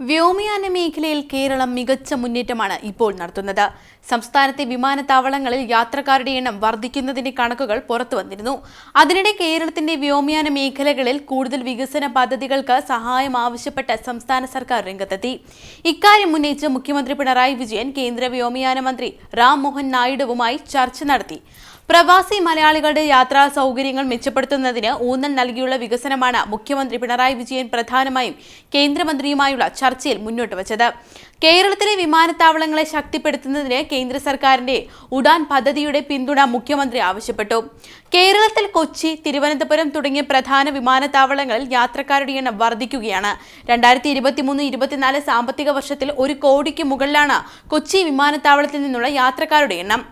വ്യോമയാന മേഖലയിൽ കേരളം മികച്ച മുന്നേറ്റമാണ് ഇപ്പോൾ നടത്തുന്നത്. സംസ്ഥാനത്തെ വിമാനത്താവളങ്ങളിൽ യാത്രക്കാരുടെ എണ്ണം വർദ്ധിക്കുന്നതിന്റെ കണക്കുകൾ പുറത്തു വന്നിരുന്നു. അതിനിടെ കേരളത്തിന്റെ വ്യോമയാന മേഖലകളിൽ കൂടുതൽ വികസന പദ്ധതികൾക്ക് സഹായം ആവശ്യപ്പെട്ട് സംസ്ഥാന സർക്കാർ രംഗത്തെത്തി. ഇക്കാര്യം ഉന്നയിച്ച് മുഖ്യമന്ത്രി പിണറായി വിജയൻ കേന്ദ്ര വ്യോമയാന മന്ത്രി റാം മോഹൻ നായിഡുവുമായി ചർച്ച നടത്തി. പ്രവാസി മലയാളികളുടെ യാത്രാ സൗകര്യങ്ങൾ മെച്ചപ്പെടുത്തുന്നതിന് ഊന്നൽ നൽകിയുള്ള വികസനമാണ് മുഖ്യമന്ത്രി പിണറായി വിജയൻ പ്രധാനമായും കേന്ദ്രമന്ത്രിയുമായുള്ള ചർച്ചയിൽ മുന്നോട്ട് വച്ചത്. കേരളത്തിലെ വിമാനത്താവളങ്ങളെ ശക്തിപ്പെടുത്തുന്നതിന് കേന്ദ്ര സർക്കാരിന്റെ ഉഡാൻ പദ്ധതിയുടെ പിന്തുണ മുഖ്യമന്ത്രി ആവശ്യപ്പെട്ടു. കേരളത്തിൽ കൊച്ചി തിരുവനന്തപുരം തുടങ്ങിയ പ്രധാന വിമാനത്താവളങ്ങളിൽ യാത്രക്കാരുടെ എണ്ണം വർദ്ധിക്കുകയാണ്. രണ്ടായിരത്തി ഇരുപത്തിമൂന്ന് ഇരുപത്തിനാല് സാമ്പത്തിക വർഷത്തിൽ ഒരു കോടിക്ക് മുകളിലാണ് കൊച്ചി വിമാനത്താവളത്തിൽ നിന്നുള്ള യാത്രക്കാരുടെ എണ്ണം.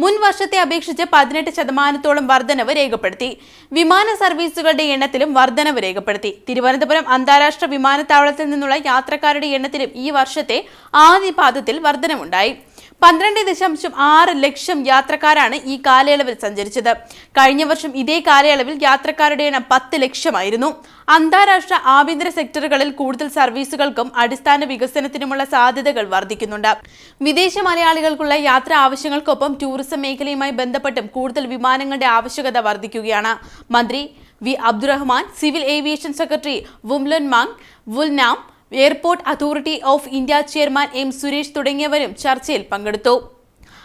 മുൻ വർഷത്തെ അപേക്ഷിച്ച് പതിനെട്ട് ശതമാനത്തോളം വർധനവ് രേഖപ്പെടുത്തി. വിമാന സർവീസുകളുടെ എണ്ണത്തിലും വർധനവ് രേഖപ്പെടുത്തി. തിരുവനന്തപുരം അന്താരാഷ്ട്ര വിമാനത്താവളത്തിൽ നിന്നുള്ള യാത്രക്കാരുടെ എണ്ണത്തിലും ഈ വർഷത്തെ ആദ്യ പാദത്തിൽ വർധനവുണ്ടായി. പന്ത്രണ്ട് ദശാംശം ആറ് ലക്ഷം യാത്രക്കാരാണ് ഈ കാലയളവിൽ സഞ്ചരിച്ചത്. കഴിഞ്ഞ വർഷം ഇതേ കാലയളവിൽ യാത്രക്കാരുടെ എണ്ണം പത്ത് ലക്ഷമായിരുന്നു. അന്താരാഷ്ട്ര ആഭ്യന്തര സെക്ടറുകളിൽ കൂടുതൽ സർവീസുകൾക്കും അടിസ്ഥാന വികസനത്തിനുമുള്ള സാധ്യതകൾ വർദ്ധിക്കുന്നുണ്ട്. വിദേശ മലയാളികൾക്കുള്ള യാത്രാ ആവശ്യങ്ങൾക്കൊപ്പം ടൂറിസം മേഖലയുമായി ബന്ധപ്പെട്ടും കൂടുതൽ വിമാനങ്ങളുടെ ആവശ്യകത വർദ്ധിക്കുകയാണ്. മന്ത്രി V Abdurahiman civil aviation secretary Vumlunmang Vualnam airport authority of India chairman M Suresh തുടങ്ങിയവരും ചർച്ചയിൽ പങ്കെടുത്തു.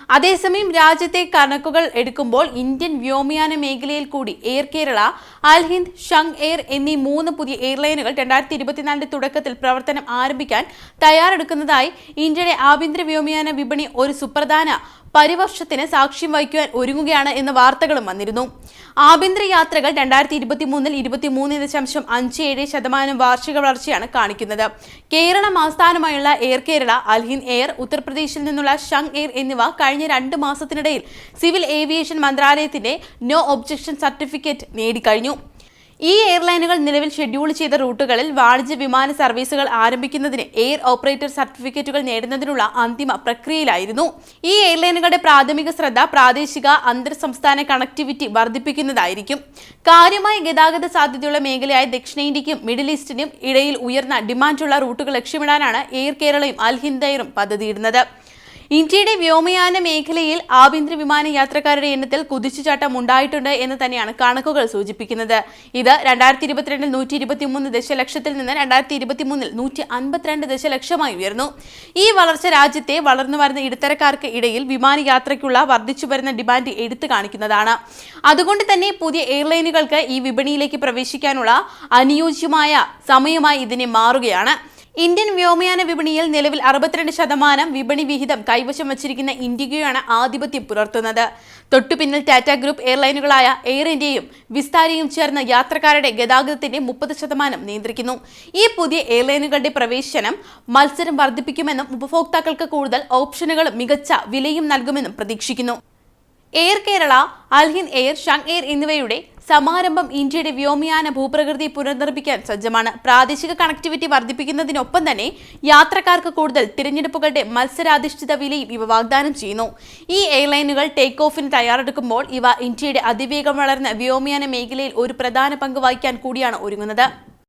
അതേസമയം രാജ്യത്തെ കണക്കുകൾ എടുക്കുമ്പോൾ ഇന്ത്യൻ വ്യോമയാന മേഖലയിൽ കൂടി എയർ കേരള അൽ ഹിന്ദ് ഷങ് എയർ എന്നീ മൂന്ന് പുതിയ എയർലൈനുകൾ രണ്ടായിരത്തി ഇരുപത്തിനാലിന്റെ തുടക്കത്തിൽ പ്രവർത്തനം ആരംഭിക്കാൻ തയ്യാറെടുക്കുന്നതായി ഇന്ത്യയുടെ ആഭ്യന്തര വ്യോമയാന വിപണി ഒരു സുപ്രധാന പരിവർഷത്തിന് സാക്ഷ്യം വഹിക്കുവാൻ ഒരുങ്ങുകയാണ് എന്ന വാർത്തകളും വന്നിരുന്നു. ആഭ്യന്തര യാത്രകൾ രണ്ടായിരത്തി ഇരുപത്തി മൂന്നിൽ ഇരുപത്തിമൂന്ന് ദശാംശം അഞ്ച് ഏഴ് ശതമാനം വാർഷിക വളർച്ചയാണ് കാണിക്കുന്നത്. കേരളം ആസ്ഥാനമായുള്ള എയർ കേരള അൽഹിൻ എയർ ഉത്തർപ്രദേശിൽ നിന്നുള്ള ഷങ് എയർ എന്നിവ കഴിഞ്ഞ രണ്ട് മാസത്തിനിടയിൽ സിവിൽ ഏവിയേഷൻ മന്ത്രാലയത്തിന്റെ നോ ഒബ്ജക്ഷൻ സർട്ടിഫിക്കറ്റ് നേടിക്കഴിഞ്ഞു. ഈ എയർലൈനുകൾ നിലവിൽ ഷെഡ്യൂൾ ചെയ്ത റൂട്ടുകളിൽ വാണിജ്യ വിമാന സർവീസുകൾ ആരംഭിക്കുന്നതിന് എയർ ഓപ്പറേറ്റർ സർട്ടിഫിക്കറ്റുകൾ നേടുന്നതിനുള്ള അന്തിമ പ്രക്രിയയിലായിരുന്നു. ഈ എയർലൈനുകളുടെ പ്രാഥമിക ശ്രദ്ധ പ്രാദേശിക അന്തർ സംസ്ഥാന കണക്ടിവിറ്റി വർദ്ധിപ്പിക്കുന്നതായിരിക്കും. കാര്യമായ ഗതാഗത സാധ്യതയുള്ള മേഖലയായ ദക്ഷിണേന്ത്യയ്ക്കും മിഡിൽ ഈസ്റ്റിനും ഇടയിൽ ഉയർന്ന ഡിമാൻഡുള്ള റൂട്ടുകൾ ലക്ഷ്യമിടാനാണ് എയർ കേരളയും അൽഹിന്ദയറും ഹിന്ദ് പദ്ധതിയിടുന്നത്. ഇന്ത്യയുടെ വ്യോമയാന മേഖലയിൽ ആഭ്യന്തര വിമാന യാത്രക്കാരുടെ എണ്ണത്തിൽ കുതിച്ചുചാട്ടം ഉണ്ടായിട്ടുണ്ട് എന്ന് തന്നെയാണ് കണക്കുകൾ സൂചിപ്പിക്കുന്നത്. ഇത് രണ്ടായിരത്തി ഇരുപത്തിരണ്ടിൽ നൂറ്റി ഇരുപത്തിമൂന്ന് ദശലക്ഷത്തിൽ നിന്ന് രണ്ടായിരത്തി ഇരുപത്തിമൂന്നിൽ നൂറ്റി അൻപത്തിരണ്ട് ദശലക്ഷമായി ഉയർന്നു. ഈ വളർച്ച രാജ്യത്തെ വളർന്നു വരുന്ന ഇടത്തരക്കാർക്ക് ഇടയിൽ വിമാനയാത്രയ്ക്കുള്ള വർദ്ധിച്ചു വരുന്ന ഡിമാൻഡ് എടുത്തു കാണിക്കുന്നതാണ്. അതുകൊണ്ട് തന്നെ പുതിയ എയർലൈനുകൾക്ക് ഈ വിപണിയിലേക്ക് പ്രവേശിക്കാനുള്ള അനുയോജ്യമായ സമയമായി ഇതിനെ മാറുകയാണ്. ഇന്ത്യൻ വ്യോമയാന വിപണിയിൽ നിലവിൽ അറുപത്തിരണ്ട് ശതമാനം വിപണി വിഹിതം കൈവശം വച്ചിരിക്കുന്ന ഇന്ത്യയാണ് ആധിപത്യം പുലർത്തുന്നത്. തൊട്ടുപിന്നിൽ ടാറ്റ ഗ്രൂപ്പ് എയർലൈനുകളായ എയർ ഇന്ത്യയും വിസ്താരയും ചേർന്ന യാത്രക്കാരുടെ ഗതാഗതത്തിന്റെ മുപ്പത് ശതമാനം നിയന്ത്രിക്കുന്നു. ഈ പുതിയ എയർലൈനുകളുടെ പ്രവേശനം മത്സരം വർദ്ധിപ്പിക്കുമെന്നും ഉപഭോക്താക്കൾക്ക് കൂടുതൽ ഓപ്ഷനുകളും മികച്ച വിലയും നൽകുമെന്നും പ്രതീക്ഷിക്കുന്നു. Air Kerala Alhind air Shankh air എന്നിവയുടെ സമാരംഭം ഇന്ത്യയുടെ വ്യോമയാന ഭൂപ്രകൃതി പുനർനിർമ്മിക്കാൻ സജ്ജമാണ്. പ്രാദേശിക കണക്ടിവിറ്റി വർദ്ധിപ്പിക്കുന്നതിനൊപ്പം തന്നെ യാത്രക്കാർക്ക് കൂടുതൽ തിരഞ്ഞെടുപ്പുകളുടെ മത്സരാധിഷ്ഠിത വിലയും ഇവ വാഗ്ദാനം ചെയ്യുന്നു. ഈ എയർലൈനുകൾ ടേക്ക് ഓഫിന് തയ്യാറെടുക്കുമ്പോൾ ഇവ ഇന്ത്യയുടെ അതിവേഗം വളർന്ന വ്യോമയാന മേഖലയിൽ ഒരു പ്രധാന പങ്ക് വഹിക്കാൻ കൂടിയാണ് ഒരുങ്ങുന്നത്.